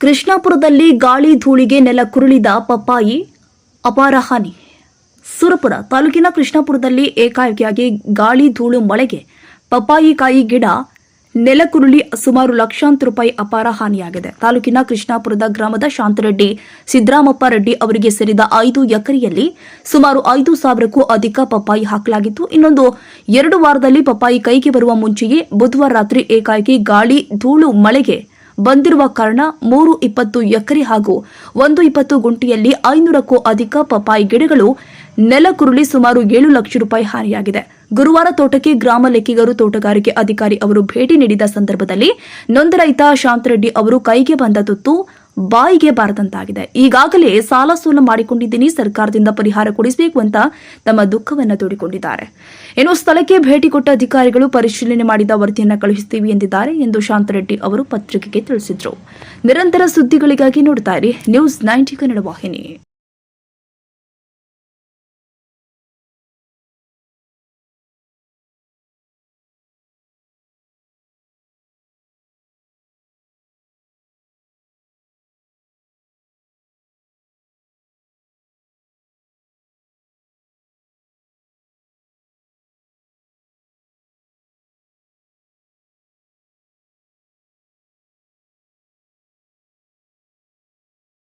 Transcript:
ಕೃಷ್ಣಾಪುರದಲ್ಲಿ ಗಾಳಿ ಧೂಳಿಗೆ ನೆಲ ಕುರುಳಿದ ಪಪ್ಪಾಯಿ ಅಪಾರ ಹಾನಿ. ಸುರಪುರ ತಾಲೂಕಿನ ಕೃಷ್ಣಾಪುರದಲ್ಲಿ ಏಕಾಏಕಿಯಾಗಿ ಗಾಳಿ ಧೂಳು ಮಳೆಗೆ ಪಪ್ಪಾಯಿಕಾಯಿ ಗಿಡ ನೆಲಕುರುಳಿ ಸುಮಾರು ಲಕ್ಷಾಂತರ ರೂಪಾಯಿ ಅಪಾರ ಹಾನಿಯಾಗಿದೆ. ತಾಲೂಕಿನ ಕೃಷ್ಣಾಪುರದ ಗ್ರಾಮದ ಶಾಂತರೆಡ್ಡಿ ಸಿದ್ದರಾಮಪ್ಪ ರೆಡ್ಡಿ ಅವರಿಗೆ ಸೇರಿದ ಐದು ಎಕರೆಯಲ್ಲಿ ಸುಮಾರು ಐದು ಸಾವಿರಕ್ಕೂ ಅಧಿಕ ಪಪ್ಪಾಯಿ ಹಾಕಲಾಗಿತ್ತು. ಇನ್ನೊಂದು ಎರಡು ವಾರದಲ್ಲಿ ಪಪ್ಪಾಯಿ ಕೈಗೆ ಬರುವ ಮುಂಚೆಯೇ ಬುಧವಾರ ರಾತ್ರಿ ಏಕಾಏಕಿ ಗಾಳಿ ಧೂಳು ಮಳೆಗೆ ಬಂದಿರುವ ಕಾರಣ ಮೂರು ಇಪ್ಪತ್ತು ಎಕರೆ ಹಾಗೂ ಒಂದು ಇಪ್ಪತ್ತು ಗುಂಟಿಯಲ್ಲಿ ಐನೂರಕ್ಕೂ ಅಧಿಕ ಪಪಾಯಿ ಗಿಡಗಳು ನೆಲಕುರುಳಿ ಸುಮಾರು ಏಳು ಲಕ್ಷ ರೂಪಾಯಿ ಹಾನಿಯಾಗಿದೆ. ಗುರುವಾರ ತೋಟಕ್ಕೆ ಗ್ರಾಮ ಲೆಕ್ಕಿಗರು ತೋಟಗಾರಿಕೆ ಅಧಿಕಾರಿ ಅವರು ಭೇಟಿ ನೀಡಿದ ಸಂದರ್ಭದಲ್ಲಿ ನೊಂದ ರೈತ ಶಾಂತರೆಡ್ಡಿ ಅವರು ಕೈಗೆ ಬಂದ ತುತ್ತು ಬಾಯಿಗೆ ಬಾರದಂತಾಗಿದೆ. ಈಗಾಗಲೇ ಸಾಲ ಸೋಲ ಮಾಡಿಕೊಂಡಿದ್ದೀನಿ, ಸರ್ಕಾರದಿಂದ ಪರಿಹಾರ ಕೊಡಿಸಬೇಕು ಅಂತ ತಮ್ಮ ದುಃಖವನ್ನು ತೋಡಿಕೊಂಡಿದ್ದಾರೆ. ಇನ್ನು ಸ್ಥಳಕ್ಕೆ ಭೇಟಿ ಕೊಟ್ಟ ಅಧಿಕಾರಿಗಳು ಪರಿಶೀಲನೆ ಮಾಡಿದ ವರದಿಯನ್ನು ಕಳುಹಿಸುತ್ತೀವಿ ಎಂದಿದ್ದಾರೆ ಎಂದು ಶಾಂತರೆಡ್ಡಿ ಅವರು ಪತ್ರಿಕೆಗೆ ತಿಳಿಸಿದರು. ನಿರಂತರ ಸುದ್ದಿಗಳಿಗಾಗಿ ನೋಡ್ತಾ ಇರಿ. ನ್ಯೂಸ್ ನೈಂಟಿ ಕನ್ನಡ ವಾಹಿನಿ.